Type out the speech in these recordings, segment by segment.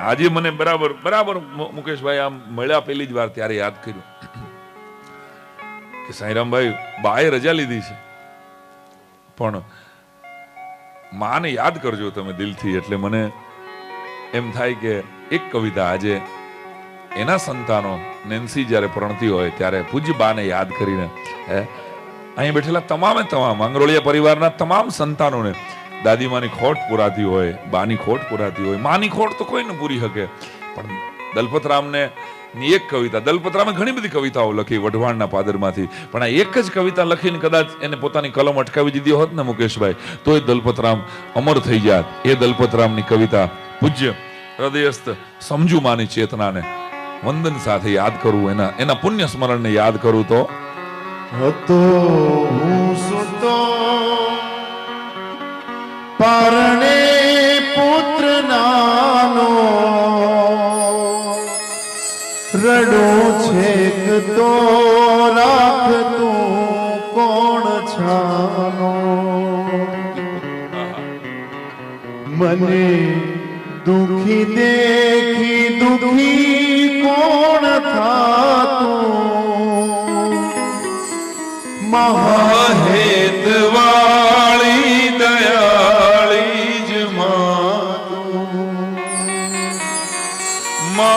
આજે મને બરાબર બરાબર મુકેશભાઈ આમ મળ્યા પહેલી જ વાર ત્યારે યાદ કર્યું કે સાંઈરામભાઈ બાએ રજા લીધી છે. પણ માને યાદ કરજો તમે દિલથી, એટલે મને એમ થાય કે એક કવિતા આજે એના સંતાનો નેન્સી જ્યારે પ્રણતી હોય ત્યારે પૂજ્ય બાને યાદ કરીને, હે, અહીં બેઠેલા તમામે તમામ આંગરોળિયા પરિવારના તમામ સંતાનોને દાદીમાની ખોટ પુરાતી હોય, બાની ખોટ પુરાતી હોય, માની ખોટ તો કોઈ ન પૂરી શકે. પણ દલપતરામને ની એક કવિતા, દલપતરામે ઘણી બધી કવિતાઓ લખી વઢવાણના પાદરમાંથી. પણ આ એક જ કવિતા લખીને કદાચ એને પોતાની કલમ અટકાવી દીધી હોત ને મુકેશભાઈ તો એ દલપતરામ અમર થઈ જાત. એ દલપતરામની કવિતા પૂજ્ય હૃદયસ્થ સમજુ માની ચેતનાને વંદન સાથે યાદ કરવું એના એના પુણ્ય સ્મરણને યાદ કરું તો હતો હું સુતો પરણે પુત્ર નાનો રડું છેક તો રાખતું કોણ છાનો? મને દુખી દેખી દુખી કોણ થાતું? મહાહેત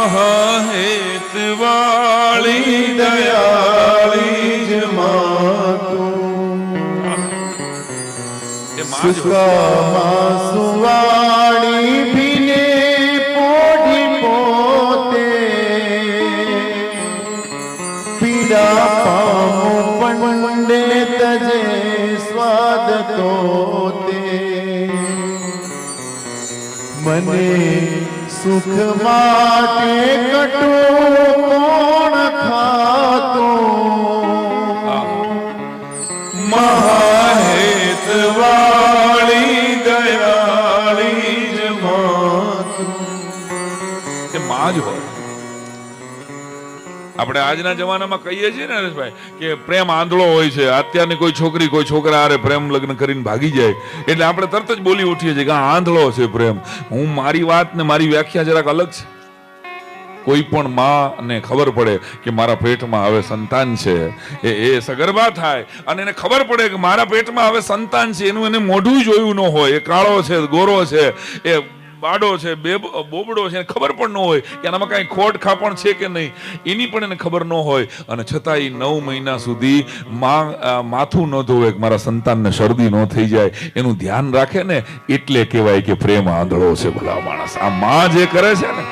મહાહેત વાળી દયાળી જ એ માં જ હોય. સુકામાં સુવાળી ભીને પોઢી પોતે પીડા પણ પંડે તજે સ્વાદ તોતે મને સુખ માટે કટું કોણ ખાતો? મહાહેત વાળી દયાળી જ માતું. એ માં જ હોય. આપણે આજના જમાનામાં કહીએ છીએ ને હરેશભાઈ, કે પ્રેમ આંધળો હોય છે, અત્યારની કોઈ છોકરી, કોઈ છોકરા આરે પ્રેમ લગ્ન કરીને ભાગી જાય. એટલે આપણે તરત જ બોલી ઉઠીએ છીએ કે આંધળો છે પ્રેમ. હું મારી વાત ને મારી વ્યાખ્યા જરાક અલગ છે. કોઈ પણ માં ને ખબર પડે કે મારા પેટમાં હવે સંતાન છે. એ એ સગર્ભા થાય અને એને ખબર પડે કે મારા પેટમાં હવે સંતાન છે. એનું એને મોઢું જોયું ન હોય. એ કાળો છે, ગોરો છે. એ બાડો છે, બે બોબડો છે ખબર પણ ન હોય કે આનામાં કાંઈ ખોટ ખાપણ છે કે નહીં. એની પણ એને ખબર ન હોય. અને છતાં એ નવ મહિના સુધી માથું ન ધોવે મારા સંતાનને શરદી ન થઈ જાય. એનું ધ્યાન રાખે ને એટલે કહેવાય કે પ્રેમ આંધળો છે ભલા માણસ. આ માં જે કરે છે ને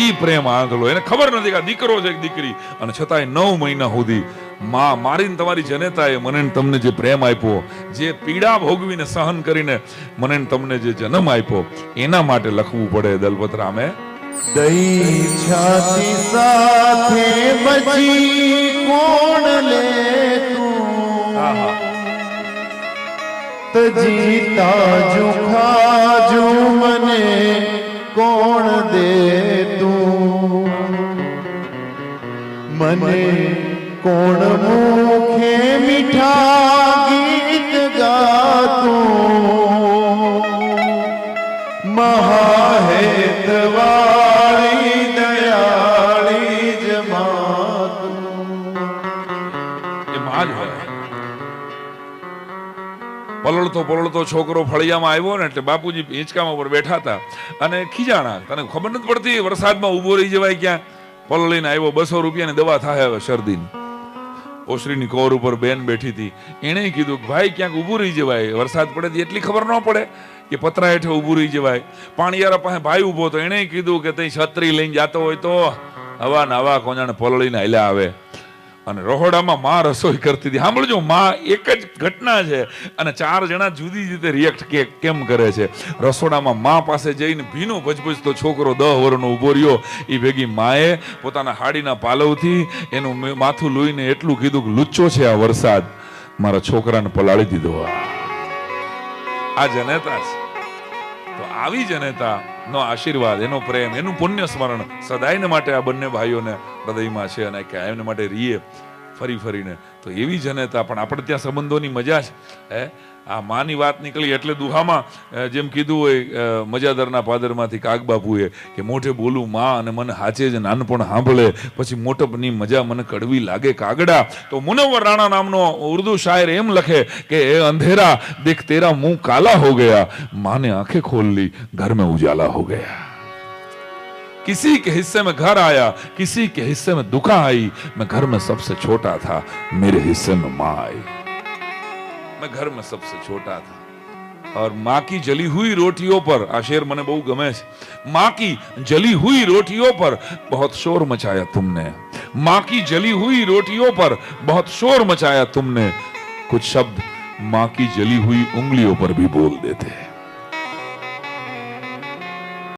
એ પ્રેમ આંધળો. એને ખબર નથી કે દીકરો છે કે દીકરી. અને છતાંય નવ મહિના સુધી માં મારીને તમારી જનેતાએ મને તમને જે પ્રેમ આપ્યો જે પીડા ભોગવીને સહન કરીને મને તમને જે જન્મ આપ્યો એના માટે લખવું પડે દલપતરામે દઈ છાતી સાથે બચી કોણ લે તું? તજીતા જો ખાજો મને કોણ દે તું? મને કોણ મુખે મીઠા ગીત ગાતું? મહાહેતવાળી દયાળી જ એ માં હોય પલળતો પલળતો છોકરો ફળિયામાં આવ્યો ને એટલે બાપુજી હિંચકામાં ઉપર બેઠા હતા. અને ખીજાણા, તને ખબર નથી પડતી? વરસાદમાં ઊભો રહી જવાય ક્યાં? પલળીને આવ્યો, બસો રૂપિયાની દવા થાય હવે શરદીની. ઓસરીની કોર ઉપર બેન બેઠી હતી. એણે કીધું કે ભાઈ, ક્યાંક ઊભું રહી જવાય. વરસાદ પડે એટલી ખબર ન પડે કે પતરા હેઠે ઊભું રહી જવાય. પાણીયારા પાસે ભાઈ ઊભો તો એણે કીધું કે તઈ છત્રી લઈને જતો હોય તો હવા નવા કોજાને પલળીને હાલ્યા આવે. અને રહોડામાં માં રસોઈ કરતી હતી. સાંભળજો, માં એક જ ઘટના છે અને ચાર જણા જુદી રીતે રિએક્ટ કે કેમ કરે છે. રસોડામાં માં પાસે જઈને ભીનો ભજભજતો છોકરો દહ વર્ષનો ઊભો રહ્યો. એ ભેગી માએ પોતાના હાડીના પાલવથી એનું માથું લોહીને એટલું કીધું કે, લુચ્ચો છે આ વરસાદ. મારા છોકરાને પલાળી દીધો આ જનેતા છે. તો આવી જનેતા, નો આશીર્વાદ, એનો પ્રેમ, એનું પુણ્ય સ્મરણ સદાયને માટે આ બંને ભાઈઓને હૃદયમાં છે અને એમને માટે રીએ. ફરી ફરીને. તો એવી જનતા પણ આપણે ત્યાં સંબંધોની મજા છે. હે? આ માની વાત નીકળી એટલે દુહામાં જેમ કીધું હોય મજાદરના પાદરમાંથી કાગ બાપુએ કે મોઠે બોલું, માં, અને મને હાચે જ નાનપણ સાંભળે પછી મોટપની મજા મને કડવી લાગે કાગડા. તો મુનવર રાણા નામનો ઉર્દુ શાયર એમ લખે કે, એ અંધેરા, દેખ, તેરા મુંહ કાલા હો ગયા. માને આંખે ખોલ લી, ઘર મેં ઉજાલા હો ગયા. किसी के हिस्से में घर आया, किसी के हिस्से में दुखा आई। मैं घर में सबसे छोटा था, मेरे हिस्से में माँ आई। मैं घर में सबसे छोटा था। और माँ की जली हुई रोटियों पर, आशेर मने बहु गमे माँ की जली हुई रोटियों पर बहुत शोर मचाया तुमने। माँ की जली हुई रोटियों पर बहुत शोर मचाया तुमने। कुछ शब्द माँ की जली हुई उंगलियों पर भी बोल देते हैं।